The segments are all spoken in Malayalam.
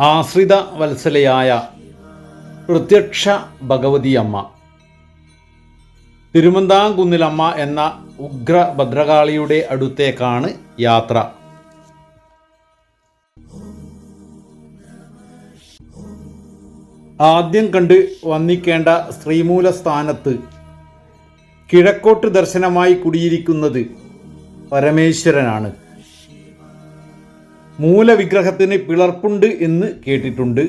ആശ്രിത വത്സലയായ പ്രത്യക്ഷ ഭഗവതിയമ്മ. തിരുമന്താംകുന്നിലമ്മ എന്ന ഉഗ്ര ഭദ്രകാളിയുടെ അടുത്തേക്കാണ് യാത്ര. ആദ്യം കണ്ട് വന്നിക്കേണ്ട ശ്രീമൂല സ്ഥാനത്ത് കിഴക്കോട്ട് ദർശനമായി കുടിയിരിക്കുന്നത് പരമേശ്വരനാണ്. മൂലവിഗ്രഹത്തിന് പിളർപ്പുണ്ട് എന്ന് കേട്ടിട്ടുണ്ട്.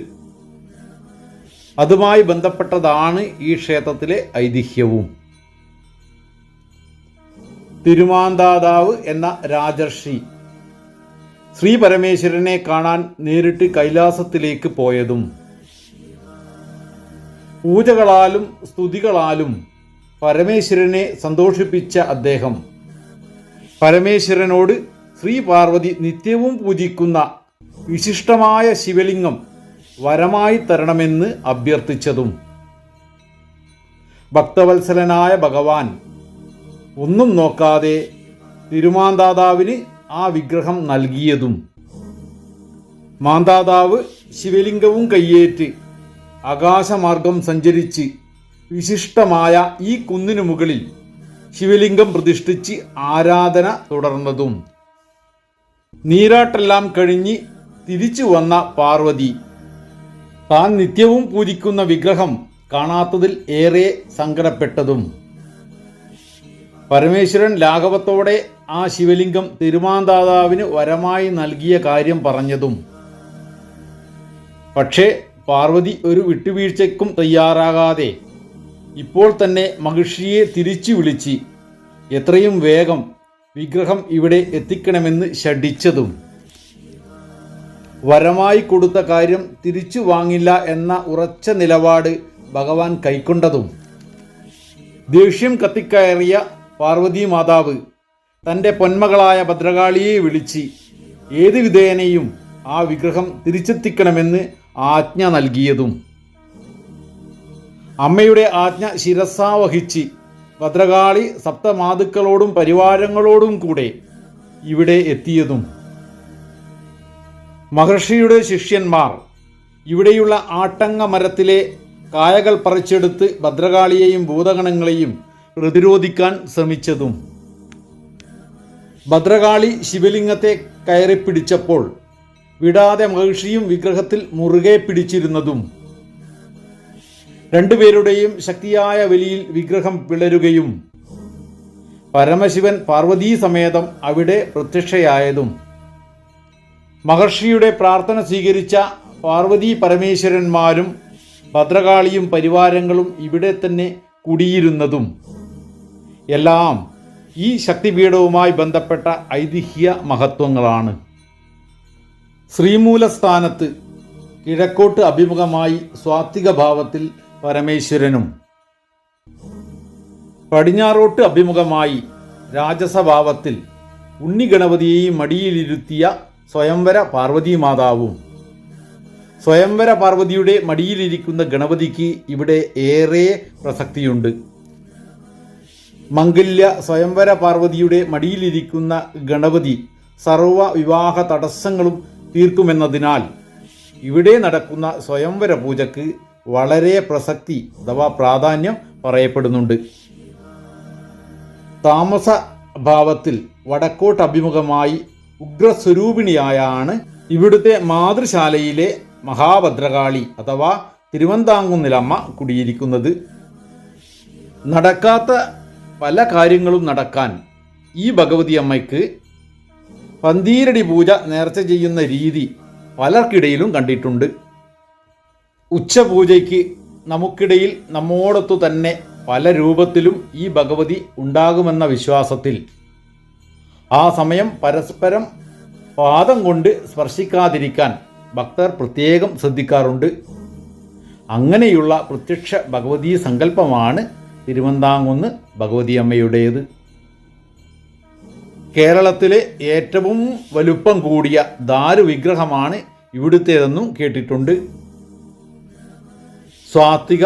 അതുമായി ബന്ധപ്പെട്ടതാണ് ഈ ക്ഷേത്രത്തിലെ ഐതിഹ്യവും. തിരുമാന്താതാവ് എന്ന രാജർഷി ശ്രീ പരമേശ്വരനെ കാണാൻ നേരിട്ട് കൈലാസത്തിലേക്ക് പോയതും പൂജകളാലും സ്തുതികളാലും പരമേശ്വരനെ സന്തോഷിപ്പിച്ച അദ്ദേഹം. പരമേശ്വരനോട് ശ്രീ പാർവതി നിത്യവും പൂജിക്കുന്ന വിശിഷ്ടമായ ശിവലിംഗം വരമായി തരണമെന്ന് അഭ്യർത്ഥിച്ചതും. ഭക്തവത്സലനായ ഭഗവാൻ ഒന്നും നോക്കാതെ തിരുമാന്താതാവിന് ആ വിഗ്രഹം നൽകിയതും. മാന്താതാവ് ശിവലിംഗവും കയ്യേറ്റ് ആകാശമാർഗം സഞ്ചരിച്ച് വിശിഷ്ടമായ ഈ കുന്നിനു മുകളിൽ ശിവലിംഗം പ്രതിഷ്ഠിച്ച് ആരാധന തുടർന്നതും. നീരാട്ടെല്ലാം കഴിഞ്ഞ് തിരിച്ചു വന്ന പാർവതി. താൻ നിത്യവും പൂജിക്കുന്ന വിഗ്രഹം കാണാത്തതിൽ ഏറെ സങ്കടപ്പെട്ടതും. പരമേശ്വരൻ ലാഘവത്തോടെ ആ ശിവലിംഗം തിരുമാന്താതാവിന് വരമായി നൽകിയ കാര്യം പറഞ്ഞതും. പക്ഷേ പാർവതി ഒരു വിട്ടുവീഴ്ചയ്ക്കും തയ്യാറാകാതെ ഇപ്പോൾ തന്നെ മഹിഷിയെ തിരിച്ചു വിളിച്ച് എത്രയും വേഗം വിഗ്രഹം ഇവിടെ എത്തിക്കണമെന്ന് ശഠിച്ചതും വരമായി കൊടുത്ത കാര്യം തിരിച്ചു വാങ്ങില്ല എന്ന ഉറച്ച നിലപാട് ഭഗവാൻ കൈക്കൊണ്ടതും. ദേഷ്യം കത്തിക്കയറിയ പാർവതി മാതാവ് തന്റെ പൊന്മകളായ ഭദ്രകാളിയെ വിളിച്ച് ഏത് വിധേനയും ആ വിഗ്രഹം തിരിച്ചെത്തിക്കണമെന്ന് ആജ്ഞ നൽകിയതും. അമ്മയുടെ ആജ്ഞ ശിരസാവഹിച്ച് ഭദ്രകാളി സപ്തമാതുക്കളോടും പരിവാരങ്ങളോടും കൂടെ ഇവിടെ എത്തിയതും. മഹർഷിയുടെ ശിഷ്യന്മാർ ഇവിടെയുള്ള ആട്ടങ്ങ മരത്തിലെ കായകൾ പറിച്ചെടുത്ത് ഭദ്രകാളിയെയും ഭൂതഗണങ്ങളെയും പ്രതിരോധിക്കാൻ ശ്രമിച്ചതും. ഭദ്രകാളി ശിവലിംഗത്തെ കയറിപ്പിടിച്ചപ്പോൾ വിടാതെ മഹർഷിയും വിഗ്രഹത്തിൽ മുറുകെ പിടിച്ചിരുന്നതും. രണ്ടുപേരുടെയും ശക്തിയായ വലിയിൽ വിഗ്രഹം പിളരുകയും പരമശിവൻ പാർവതീ സമേതം അവിടെ പ്രത്യക്ഷയായതും. മഹർഷിയുടെ പ്രാർത്ഥന സ്വീകരിച്ച പാർവതീ പരമേശ്വരന്മാരും ഭദ്രകാളിയും പരിവാരങ്ങളും ഇവിടെ തന്നെ കുടിയിരുന്നതും. എല്ലാം ഈ ശക്തിപീഠവുമായി ബന്ധപ്പെട്ട ഐതിഹ്യ മഹത്വങ്ങളാണ്. ശ്രീമൂലസ്ഥാനത്ത് കിഴക്കോട്ട് അഭിമുഖമായി സ്വാത്വിക ഭാവത്തിൽ പരമേശ്വരനും. പടിഞ്ഞാറോട്ട് അഭിമുഖമായി രാജസഭാവത്തിൽ ഉണ്ണിഗണപതിയെയും മടിയിലിരുത്തിയ സ്വയംവര പാർവതി മാതാവും. സ്വയംവര പാർവതിയുടെ മടിയിലിരിക്കുന്ന ഗണപതിക്ക് ഇവിടെ ഏറെ പ്രസക്തിയുണ്ട്. മംഗല്യ സ്വയംവര പാർവതിയുടെ മടിയിലിരിക്കുന്ന ഗണപതി സർവ വിവാഹ തടസ്സങ്ങളും തീർക്കുമെന്നതിനാൽ ഇവിടെ നടക്കുന്ന സ്വയംവര പൂജക്ക് വളരെ പ്രസക്തി അഥവാ പ്രാധാന്യം പറയപ്പെടുന്നുണ്ട്. താമസ ഭാവത്തിൽ വടക്കോട്ട് അഭിമുഖമായി ഉഗ്രസ്വരൂപിണിയായാണ് ഇവിടുത്തെ മാതൃശാലയിലെ മഹാഭദ്രകാളി അഥവാ തിരുവന്താങ്കുന്നിലമ്മ കുടിയിരിക്കുന്നത്. നടക്കാത്ത പല കാര്യങ്ങളും നടക്കാൻ ഈ ഭഗവതി അമ്മയ്ക്ക് പന്തീരടി പൂജ നേർച്ച ചെയ്യുന്ന രീതി പലർക്കിടയിലും കണ്ടിട്ടുണ്ട്. ഉച്ചപൂജയ്ക്ക് നമുക്കിടയിൽ നമ്മോടൊത്തു തന്നെ പല രൂപത്തിലും ഈ ഭഗവതി ഉണ്ടാകുമെന്ന വിശ്വാസത്തിൽ. ആ സമയം പരസ്പരം പാദം കൊണ്ട് സ്പർശിക്കാതിരിക്കാൻ ഭക്തർ പ്രത്യേകം ശ്രദ്ധിക്കാറുണ്ട്. അങ്ങനെയുള്ള പ്രത്യക്ഷ ഭഗവതീ സങ്കല്പമാണ് തിരുവന്താങ്കുന്ന് ഭഗവതി അമ്മയുടേത് കേരളത്തിലെ ഏറ്റവും വലുപ്പം കൂടിയ ദാരു ദാരുവിഗ്രഹമാണ് ഇവിടുത്തേതെന്നും കേട്ടിട്ടുണ്ട്. സ്വാത്വിക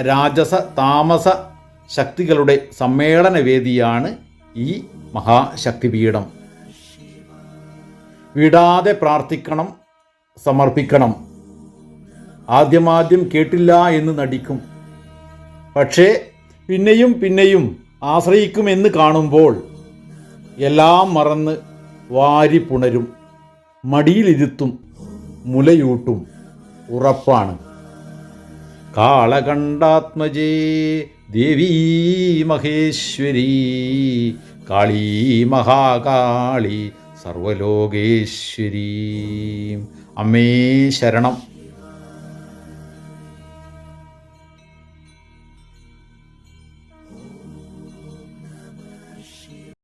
രാജസ താമസ ശക്തികളുടെ സമ്മേളന വേദിയാണ് ഈ മഹാശക്തിപീഠം. വിടാതെ പ്രാർത്ഥിക്കണം സമർപ്പിക്കണം. ആദ്യമാദ്യം കേട്ടില്ല എന്ന് നടിക്കും. പക്ഷേ പിന്നെയും പിന്നെയും ആശ്രയിക്കുമെന്ന് കാണുമ്പോൾ എല്ലാം മറന്ന് വാരി പുണരും മടിയിലിരുത്തും മുലയൂട്ടും ഉറപ്പാണ്. കാളകണ്ഠാത്മജേ ദേവീ മഹേശ്വരി കാളീ മഹാകാളി സർവലോകേശ്വരീ. അമ്മേ ശരണം.